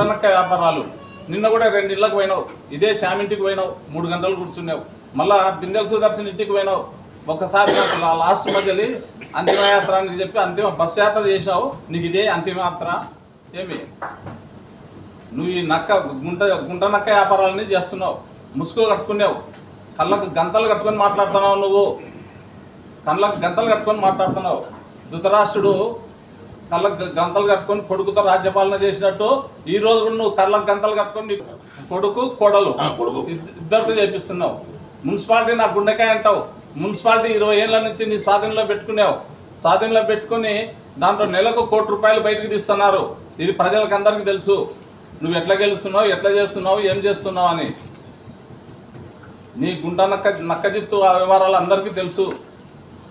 గుంటనక్క వ్యాపారాలు. నిన్న కూడా రెండు పోయినావు. ఇదే శ్యామ్ ఇంటికి పోయినావు. మూడు గంటలు కూర్చున్నావు. మళ్ళా బిందెల సుదర్శన్ ఇంటికి పోయినావు. ఒకసారి నాకు లాస్ట్ మధ్యలో అంతిమయాత్ర అని చెప్పి అంతిమ బస్ యాత్ర చేసినావు నీకు ఇదే అంతిమయాత్ర? ఏమి? నువ్వు ఈ నక్క గుంట గుంట నక్క వ్యాపారాలన్నీ చేస్తున్నావు. ముసుగు కట్టుకున్నావు. కళ్ళకు గంతలు కట్టుకొని మాట్లాడుతున్నావు నువ్వు. కళ్ళకు గంతలు కట్టుకొని మాట్లాడుతున్నావు. ధృతరాష్ట్రుడు కళ్ళకు గ- గంతలు కట్టుకొని కొడుకుతో రాజ్యపాలన చేసినట్టు ఈ రోజు కూడా నువ్వు కళ్ళకు గంతలు కట్టుకొని కొడుకు కోడలు ఇద్దరితో చేపిస్తున్నావు. మున్సిపాలిటీ నా గుండెకాయ అంటావు. మున్సిపాలిటీ ఇరవై ఏళ్ళ నుంచి నీ స్వాధీనంలో పెట్టుకున్నావు. స్వాధీనంలో పెట్టుకుని దాంట్లో నెలకు కోటి రూపాయలు బయటకు తీస్తున్నారు. ఇది ప్రజలకు అందరికీ తెలుసు. నువ్వు ఎట్లా గెలుస్తున్నావు ఎట్లా చేస్తున్నావు ఏం చేస్తున్నావు అని. నీ గుంట నక్క నక్కజిత్తు ఆ వివరాలు అందరికీ తెలుసు.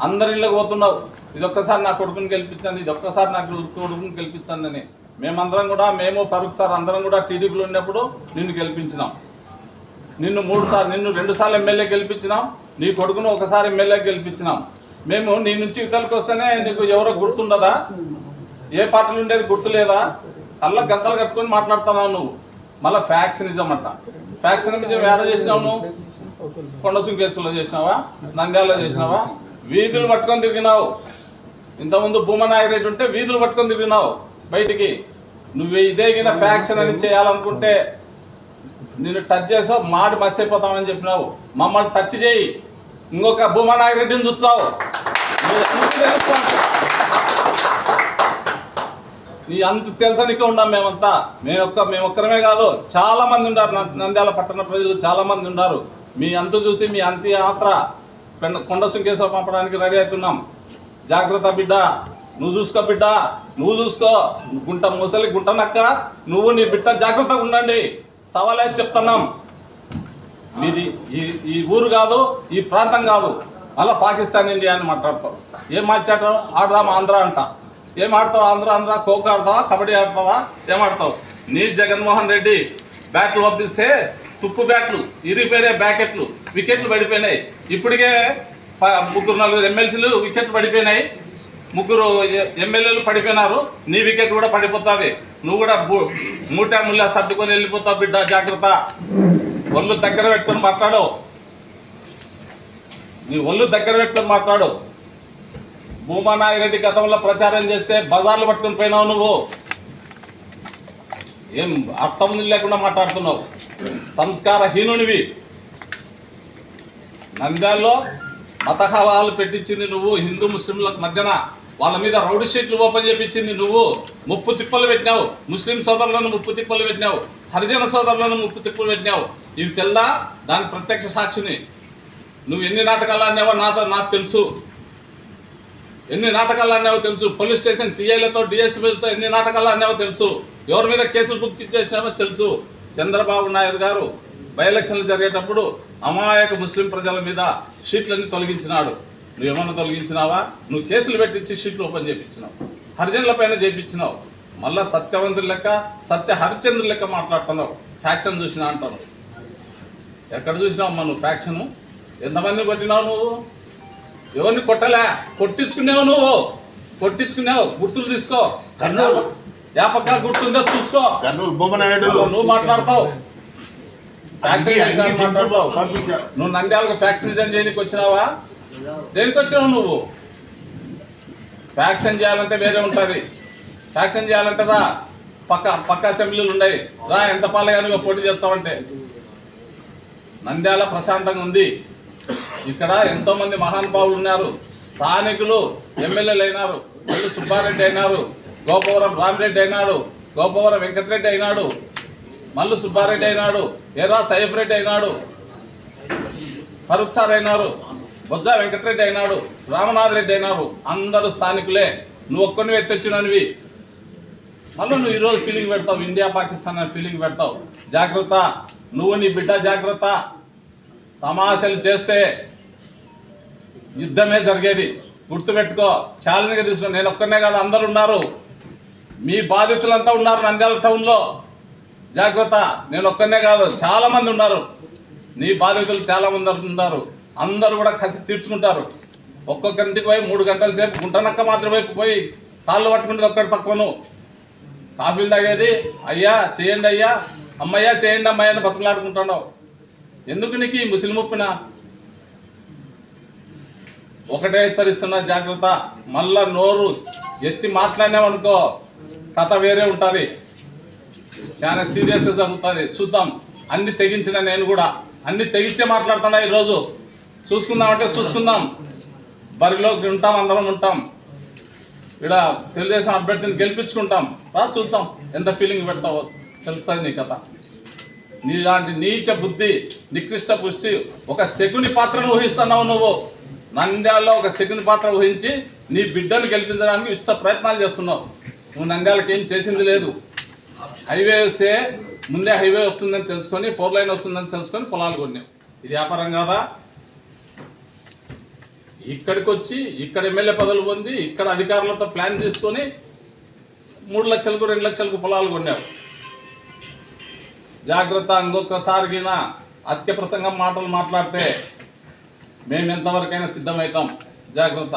అందరి ఇళ్ళకి పోతున్నావు. ఇదొక్కసారి నా కొడుకుని గెలిపించండి ఇది ఒక్కసారి నా కొడుకుని గెలిపించండి అని. మేమందరం కూడా మేము ఫరూక్ సార్ అందరం కూడా టీడీపీలో ఉన్నప్పుడు నిన్ను గెలిపించినాం. నిన్ను మూడు సార్లు నిన్ను రెండు సార్లు ఎమ్మెల్యే గెలిపించినాం. నీ కొడుకును ఒకసారి ఎమ్మెల్యే గెలిపించినాం. మేము నీ నుంచి ఇతరులకు వస్తేనే నీకు ఎవరో గుర్తుండదా? ఏ పార్టీలు ఉండేది గుర్తులేదా? కళ్ళ గంతలు కట్టుకొని మాట్లాడుతున్నావు నువ్వు. మళ్ళీ ఫ్యాక్షనిజం అట్లా. ఫ్యాక్షనిజం ఏడ చేసినావు నువ్వు? కొండసుం కేసులో చేసినావా? నంద్యాలలో చేసినావా? వీధులు పట్టుకొని తిరిగినావు. ఇంతకుముందు భూమనాయకుడు ఉంటే వీధులు పట్టుకొని తిరిగినావు బయటికి. నువ్వు ఇదే కింద ఫ్యాక్షన్ అని చేయాలనుకుంటే నిన్ను టచ్ చేసావు మాట మస్ అయిపోతామని చెప్పినావు. మమ్మల్ని టచ్ చేయి. ఇంకొక భూమనాయకుడిని చూస్తావు. అంత నీ అంత తెలుసనికే ఉన్నాం మేమంతా? మేము ఒక్క మేము ఒక్కరమే కాదు చాలా మంది ఉన్నారు నంద్యాల పట్టణ ప్రజలు చాలా మంది ఉన్నారు మీ అంత చూసి మీ అంత్యయాత్ర కొండ కొండ సుంకేశ్వర పంపడానికి రెడీ అవుతున్నాం. జాగ్రత్త బిడ్డ. నువ్వు చూసుకో బిడ్డ. నువ్వు చూసుకో. గుంట ముసలి గుంట నక్క. నువ్వు నీ బిడ్డ జాగ్రత్తగా ఉండండి. సవాలే చెప్తున్నాం. మీది ఈ ఈ ఊరు కాదు ఈ ప్రాంతం కాదు. మళ్ళీ పాకిస్తాన్ ఇండియా అని మాట్లాడతావు. ఏం మార్చాటం ఆడదాం ఆంధ్ర అంట. ఏం ఆడతావు? ఆంధ్ర ఆంధ్ర ఖోఖో ఆడతావా? కబడ్డీ ఆడతావా? ఏం ఆడతావు? నీ జగన్మోహన్ రెడ్డి బ్యాట్లు పంపిస్తే తుప్పు బ్యాట్లు ఇరిగిపోయినాయి బ్యాకెట్లు వికెట్లు పడిపోయినాయి. ఇప్పటికే ముగ్గురు నలుగురు ఎమ్మెల్సీలు వికెట్లు పడిపోయినాయి. ముగ్గురు ఎమ్మెల్యేలు పడిపోయినారు. నీ వికెట్ కూడా పడిపోతుంది. నువ్వు కూడా మూటా ముల్లా సర్దుకొని వెళ్ళిపోతావు బిడ్డ జాగ్రత్త. ఒళ్ళు దగ్గర పెట్టుకొని మాట్లాడు. నీ ఒళ్ళు దగ్గర పెట్టుకొని మాట్లాడు. భూమా నాగిరెడ్డి గతంలో ప్రచారం చేస్తే బజార్లు పట్టుకొని పోయినావు నువ్వు. ఏం అర్థం లేకుండా మాట్లాడుతున్నావు. సంస్కార హీనునివి నంద్యాల్లో మతహలాలు పెట్టించింది నువ్వు హిందూ ముస్లింలకు మధ్యన. వాళ్ళ మీద రౌడీ షీట్లు ఓపెన్ చేపించింది నువ్వు. ముప్పు తిప్పలు పెట్టినావు. ముస్లిం సోదరులను ముప్పు తిప్పలు పెట్టినావు. హరిజన సోదరులను ముప్పు తిప్పలు పెట్టినావు. ఇవి తెల్దా? దానికి ప్రత్యక్ష సాక్షిని. నువ్వు ఎన్ని నాటకాలు ఆడినావో నాతో నాకు తెలుసు. ఎన్ని నాటకాలు ఆడినావో తెలుసు. పోలీస్ స్టేషన్ సిఐలతో డిఎస్పీలతో ఎన్ని నాటకాలు ఆడినావో తెలుసు. ఎవరి మీద కేసులు బుక్ చేసినావో తెలుసు. చంద్రబాబు నాయుడు గారు బై ఎలక్షన్లు జరిగేటప్పుడు అమాయక ముస్లిం ప్రజల మీద షీట్లన్నీ తొలగించినాడు. నువ్వు ఏమన్నా తొలగించినావా? నువ్వు కేసులు పెట్టించి షీట్లు ఓపెన్ చేయించినావు హరిజనుల పైన చేయించినావు మళ్ళా సత్యవంతుల లెక్క సత్య హరిచంద్రుల లెక్క మాట్లాడుతున్నావు. ఫ్యాక్షన్ చూసినా అంటావు. ఎక్కడ చూసినావు నువ్వు ఫ్యాక్షన్? ఎంతమంది కొట్టినావు నువ్వు? ఎవరిని కొట్టలే? కొట్టించుకునేవు నువ్వు. కొట్టించుకునేవు. గుర్తులు తీసుకో. కర్నూలు. పక్క గుర్తుందో చూసుకో. కర్నూలు నువ్వు మాట్లాడతావు ఫ్యాక్షన్ అంగీ- చేసినా అంగీ మాట్లాడతావు పంపించారు. నువ్వు నంద్యాలకు ఫ్యాక్షన్ చేయడానికి వచ్చినావా? దేనికి వచ్చినావు నువ్వు? ఫ్యాక్షన్ చేయాలంటే వేరే ఉంటుంది. ఫ్యాక్షన్ చేయాలంటే రా. పక్క పక్క అసెంబ్లీలు ఉన్నాయి. రా ఎంత పాలగా పోటీ చేస్తావంటే. నంద్యాల ప్రశాంతంగా ఉంది. ఇక్కడ ఎంతో మంది మహానుభావులు ఉన్నారు. స్థానికులు ఎమ్మెల్యేలు అయినారు. సుబ్బారెడ్డి అయినారు. గోపవరం రామిరెడ్డి అయినాడు. గోపవరం వెంకటరెడ్డి అయినాడు. మల్లు సుబ్బారెడ్డి అయినాడు ఎర్రా సైఫ్ రెడ్డి అయినాడు ఫరూక్ సార్ అయినారు బొజ్జా వెంకటరెడ్డి అయినాడు రామనాథ్ రెడ్డి అయినారు అందరూ స్థానికులే. నువ్వు ఒక్కనివి ఎత్తొచ్చినవి మళ్ళీ నువ్వు ఈరోజు ఫీలింగ్ పెడతావు ఇండియా పాకిస్తాన్ అనే ఫీలింగ్ పెడతావు. జాగ్రత్త నువ్వు నీ బిడ్డ జాగ్రత్త. తమాషలు చేస్తే యుద్ధమే జరిగేది. గుర్తుపెట్టుకో ఛాలెంజ్గా తీసుకో నేను ఒక్కనే కాదు అందరు ఉన్నారు. మీ బాధితులంతా ఉన్నారు నంద్యాల టౌన్లో జాగ్రత్త నేను ఒక్కనే కాదు చాలా మంది ఉన్నారు. నీ బాధితులు చాలా మంది ఉన్నారు. అందరూ కూడా కసి తీర్చుకుంటారు. ఒక్కొక్క ఇంటికి పోయి మూడు గంటల సేపు గుంటనక్క మాత్రం వైపు పోయి కాళ్ళు పట్టుకుంటే ఒక్కటి తక్కువను కాఫీలు తాగేది అయ్యా చేయండి అయ్యా అమ్మయ్యా చేయండి అమ్మాయి అని బతుకులాడుకుంటున్నావు. ఎందుకు నీకు ఈ ముసలి ముప్పిన? ఒకటే హెచ్చరిస్తున్నా జాగ్రత్త. మళ్ళా నోరు ఎత్తి మాట్లాడినామనుకో కథ వేరే ఉంటుంది. చాలా సీరియస్గా జరుగుతుంది. చూద్దాం. అన్ని తెగించిన నేను కూడా. అన్ని తెగించే మాట్లాడుతున్నా ఈరోజు. చూసుకుందామంటే చూసుకుందాం. బరిలోకి ఉంటాం అందరం ఉంటాం. ఇక్కడ తెలుగుదేశం అభ్యర్థిని గెలిపించుకుంటాం. రా చూద్దాం. ఎంత ఫీలింగ్ పెడతావో. తెలుస్తుంది నీ కథ. నీలాంటి నీచ బుద్ధి నికృష్ట పుష్టి ఒక శకుని పాత్రను ఊహిస్తున్నావు నువ్వు. నంద్యాలలో ఒక శకుని పాత్ర ఊహించి నీ బిడ్డను గెలిపించడానికి విశ్వ ప్రయత్నాలు చేస్తున్నావు. నువ్వు నంద్యాలకు ఏం చేసింది లేదు. హైవే వస్తే ముందే హైవే వస్తుందని తెలుసుకొని ఫోర్ లైన్ వస్తుందని తెలుసుకొని పొలాలు కొన్నాం. ఇది వ్యాపారం కాదా? ఇక్కడికి వచ్చి ఇక్కడ ఎమ్మెల్యే పదవులు పొంది ఇక్కడ అధికారులతో ప్లాన్ తీసుకొని మూడు లక్షలకు రెండు లక్షలకు పొలాలు కొన్నావు జాగ్రత్త ఇంకొకసారి అతిక ప్రసంగం మాటలు మాట్లాడితే మేము ఎంతవరకైనా సిద్ధమవుతాం. జాగ్రత్త.